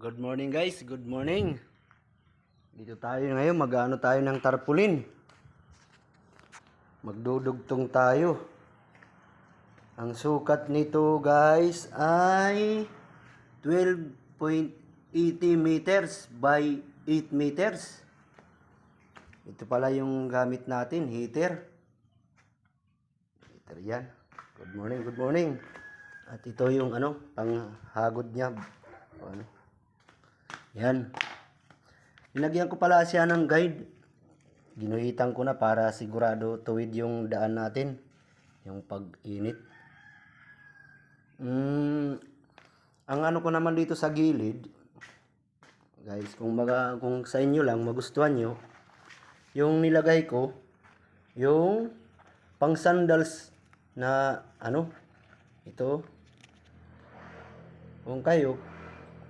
Good morning guys, good morning. Dito tayo ngayon, mag-ano tayo ng tarpulin. Magdudugtong tayo. Ang sukat nito guys ay 12.80 meters by 8 meters. Ito pala yung gamit natin, heater. Heater yan. Good morning, good morning. At ito yung ano, panghagod niya. O, Ano? Yan. Nilagyan ko pala siya ng guide. Ginuhitan ko na para sigurado tuwid yung daan natin. Yung pag-init. Mm, ang ano ko naman dito sa gilid, guys, kung, maga, kung sa inyo lang magustuhan nyo, yung nilagay ko, yung pang sandals na ano, ito, kung kayo,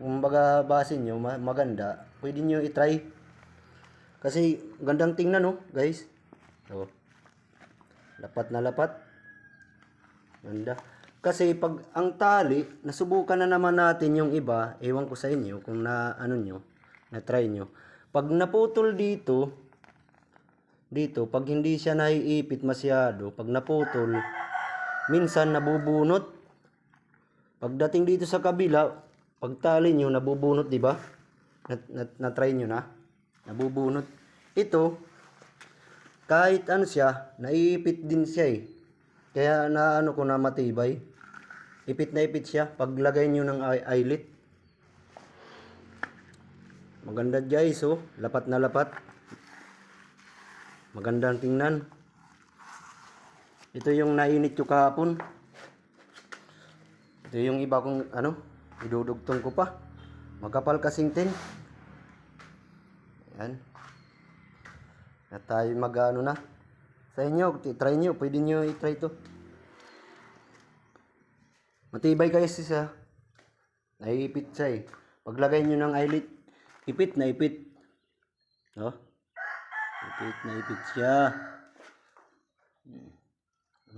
kung baga base nyo, ma- maganda, pwede nyo itry. Kasi gandang tingnan no, guys. So, lapat na lapat. Ganda. Kasi pag ang tali, nasubukan na naman natin yung iba, ewan ko sa inyo kung na ano nyo, na try nyo. Pag naputol dito, dito, pag hindi siya naiipit masyado, pag naputol, minsan nabubunot. Pagdating dito sa kabila, pag tali nyo, nabubunot, di ba? Na, na, na-try nyo na. Nabubunot. Ito, kahit ano siya, naiipit din siya eh. Kaya na ano ko na matibay. Ipit na ipit siya. Paglagay nyo ng eye- eyelet. Maganda guys oh. Lapat na lapat. Magandang tingnan. Ito yung nainit ko kahapon. Ito yung iba kong ano, idudugtong ko pa. Magkapal kasing tin. Yan. Na tayo mag-ano na. Sa inyo, try nyo. Pwede nyo i-try to. Matibay kayo siya. Naiipit siya eh. Paglagay nyo ng eyelet, ipit na ipit. Oh. Ipit na ipit siya.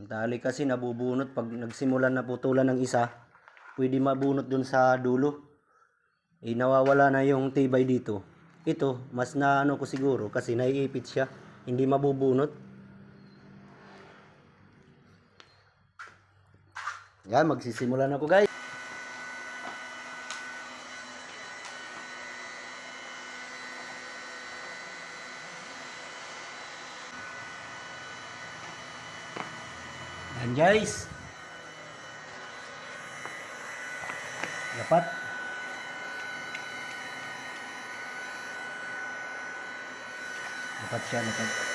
Tali kasi nabubunot pag nagsimulan na putulan ng isa, pwede mabunot dun sa dulo. Eh, nawawala na yung tibay dito. Ito, mas na ano ko siguro kasi naiipit siya. Hindi mabubunot. Yan, magsisimula na ako guys. Yan guys. Dapat. Dapat siya, dapat.